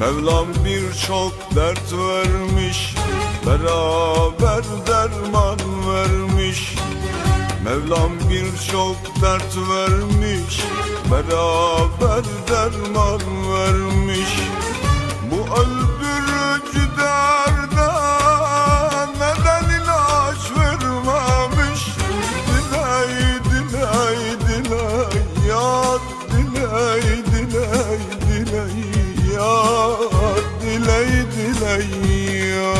Mevlam birçok dert vermiş Beraber derman vermiş. Mevlam birçok dert vermiş Beraber derman vermiş. Bu öldürücü derde Neden ilaç vermemiş? Diley diley diley Ya diley diley diley Ya diley diley ya